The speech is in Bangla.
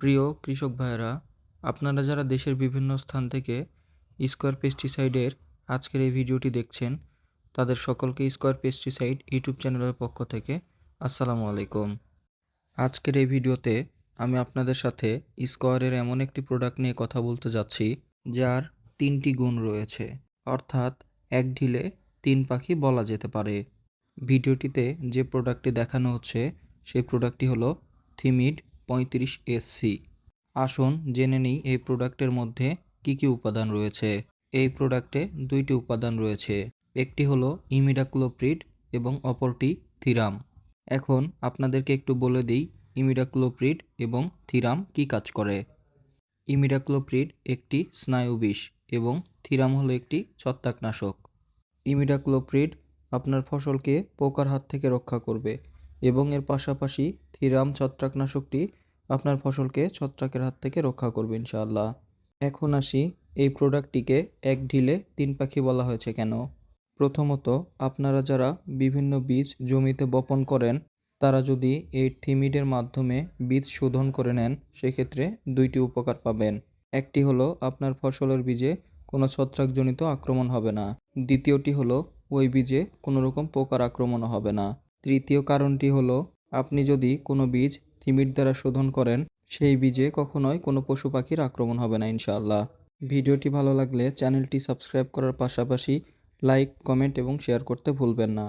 প্রিয় কৃষক ভাইয়েরা, আপনারা যারা দেশের বিভিন্ন স্থান থেকে স্কোয়ার পেস্টিসাইডের আজকের এই ভিডিওটি দেখছেন, তাদের সকলকে স্কোয়ার পেস্টিসাইড ইউটিউব চ্যানেলের পক্ষ থেকে আসসালামু আলাইকুম। আজকের এই ভিডিওতে আমি আপনাদের সাথে স্কোয়ারের এমন একটি প্রোডাক্ট নিয়ে কথা বলতে যাচ্ছি, যার তিনটি গুণ রয়েছে। অর্থাৎ, এক ঢিলে তিন পাখি বলা যেতে পারে। ভিডিওটিতে যে প্রোডাক্টটি দেখানো হচ্ছে, সেই প্রোডাক্টটি হলো থিমিড পঁয়ত্রিশ এসসি। আসুন জেনে নিই এই প্রোডাক্টের মধ্যে কি কি উপাদান রয়েছে। এই প্রোডাক্টে দুইটি উপাদান রয়েছে। একটি হলো ইমিডাক্লোপ্রিড এবং অপরটি থিরাম। এখন আপনাদেরকে একটু বলে দিই ইমিডাক্লোপ্রিড এবং থিরাম কি কাজ করে। ইমিডাক্লোপ্রিড একটি স্নায়ুবিষ এবং থিরাম হলো একটি ছত্রাকনাশক। ইমিডাক্লোপ্রিড আপনার ফসলকে পোকার হাত থেকে রক্ষা করবে। এবং এর পাশাপাশি থিরাম ছত্রাকনাশকটি আপনার ফসলকে ছত্রাকের হাত থেকে রক্ষা করবে, ইনশাআল্লাহ। এখন আসি এই প্রোডাক্টটিকে এক ঢিলে তিন পাখি বলা হয়েছে কেন? প্রথমত, আপনারা যারা বিভিন্ন বীজ জমিতে বপন করেন, তারা যদি এই থিমিডের মাধ্যমে বীজ শোধন করে নেন, সেক্ষেত্রে দুইটি উপকার পাবেন। একটি হলো, আপনার ফসলের বীজে কোনো ছত্রাকজনিত আক্রমণ হবে না। দ্বিতীয়টি হলো, ওই বীজে কোনো রকম পোকার আক্রমণও হবে না। তৃতীয় কারণটি হলো, আপনি যদি কোনো বীজ থিমির দ্বারা শোধন করেন, সেই বীজে কখনোই কোনো পশু পাখির আক্রমণ হবে না, ইনশাআল্লাহ। ভিডিওটি ভালো লাগলে চ্যানেলটি সাবস্ক্রাইব করার পাশাপাশি লাইক, কমেন্ট এবং শেয়ার করতে ভুলবেন না।